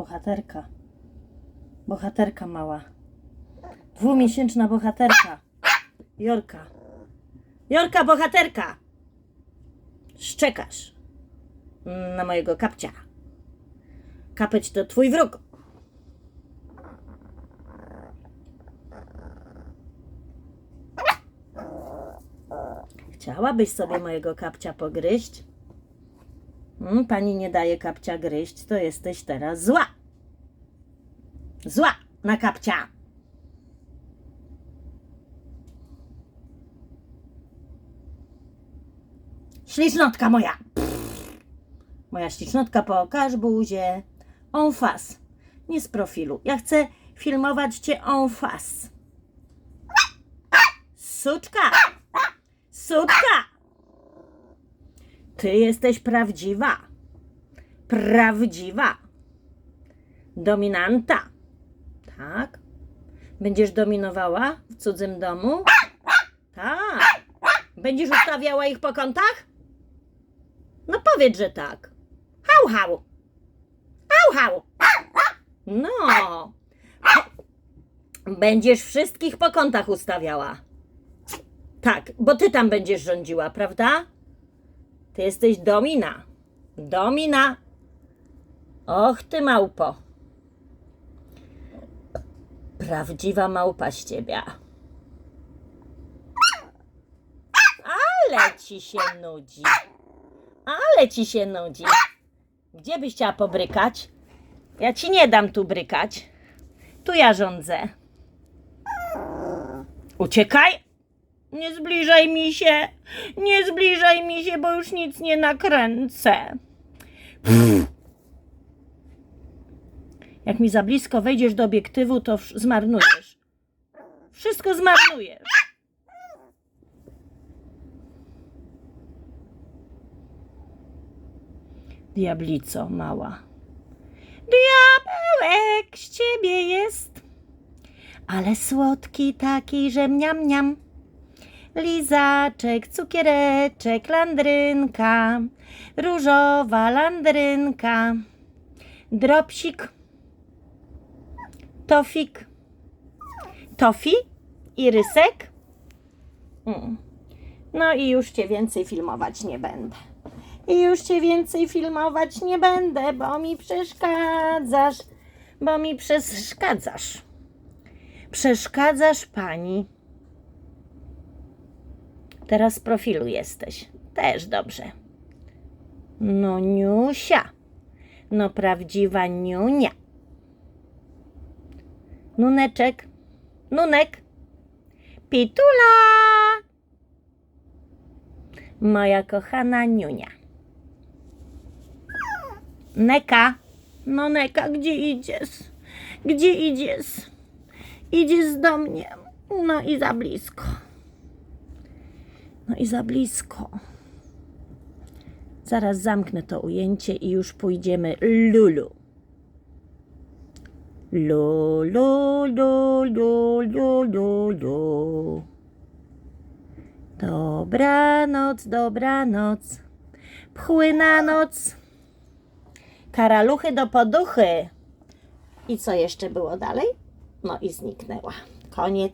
Bohaterka. Bohaterka mała. Dwumiesięczna bohaterka. Jorka. Jorka, bohaterka! Szczekasz na mojego kapcia. Kapeć to twój wróg. Chciałabyś sobie mojego kapcia pogryźć? Mm, pani nie daje kapcia gryźć, to jesteś teraz zła. Zła na kapcia. Ślicznotka moja. Moja ślicznotka, pokaż buzię. En face. Nie z profilu. Ja chcę filmować cię en face. Suczka! Suczka! Ty jesteś prawdziwa. Prawdziwa. Dominanta. Tak? Będziesz dominowała w cudzym domu? Tak. Będziesz ustawiała ich po kątach? No powiedz, że tak. Hał, hał. Hał, hał. No. Będziesz wszystkich po kątach ustawiała. Tak, bo ty tam będziesz rządziła, prawda? Ty jesteś domina. Domina. Och, ty małpo. Prawdziwa małpa z ciebie. Ale ci się nudzi. Ale ci się nudzi. Gdzie byś chciała pobrykać? Ja ci nie dam tu brykać. Tu ja rządzę. Uciekaj! Nie zbliżaj mi się! Nie zbliżaj mi się, bo już nic nie nakręcę. Jak mi za blisko wejdziesz do obiektywu, to zmarnujesz. Wszystko zmarnujesz. Diablico mała. Diabełek z ciebie jest, ale słodki taki, że mniam mniam. Lizaczek, cukiereczek, landrynka, różowa landrynka, dropsik, tofik, tofi i rysek. Mm. No i już cię więcej filmować nie będę. I już cię więcej filmować nie będę, bo mi przeszkadzasz, bo mi przeszkadzasz. Przeszkadzasz pani. Teraz z profilu jesteś. Też dobrze. No Niusia. No prawdziwa Niunia. Nuneczek. Nunek. Pitula. Moja kochana Niunia. Neka. No Neka, gdzie idziesz? Gdzie idziesz? Idziesz do mnie. No i za blisko. No i za blisko. Zaraz zamknę to ujęcie i już pójdziemy lulu. Lulu, lulu, lulu, lulu. Dobranoc, dobranoc. Pchły na noc. Karaluchy do poduchy. I co jeszcze było dalej? No i zniknęła. Koniec.